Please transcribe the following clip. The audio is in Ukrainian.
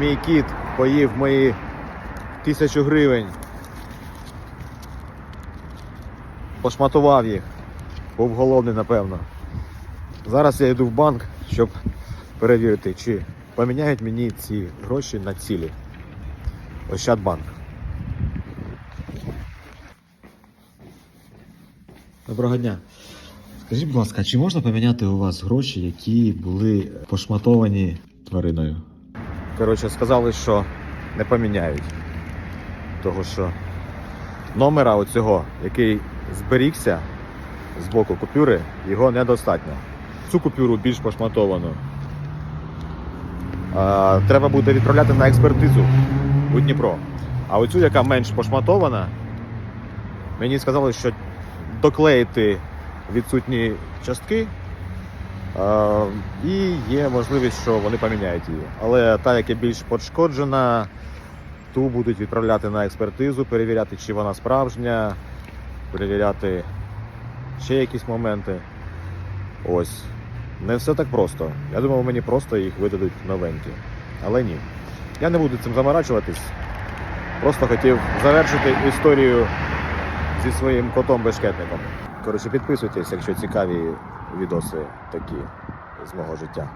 мій кіт поїв мої тисячу гривень. Пошматував їх. Був голодний, напевно. Зараз я йду в банк, щоб перевірити, чи поміняють мені ці гроші на цілі. Ощадбанк. Доброго дня. Скажіть, будь ласка, чи можна поміняти у вас гроші, які були пошматовані твариною? Коротше, сказали, що не поміняють. Того що номера оцього, який зберігся з боку купюри, його недостатньо. Цю купюру більш пошматовану. А, треба буде відправляти на експертизу у Дніпро. А оцю, яка менш пошматована, мені сказали, що доклеїти відсутні частки. І є можливість, що вони поміняють її. Але та, яка більш пошкоджена, ту будуть відправляти на експертизу, перевіряти, чи вона справжня, перевіряти ще якісь моменти. Ось. Не все так просто. Я думав, мені просто їх видадуть новенькі. Але ні. Я не буду цим заморачуватись. Просто хотів завершити історію зі своїм котом бешкетником. Коротше, підписуйтесь, якщо цікаві відоси такі з мого життя.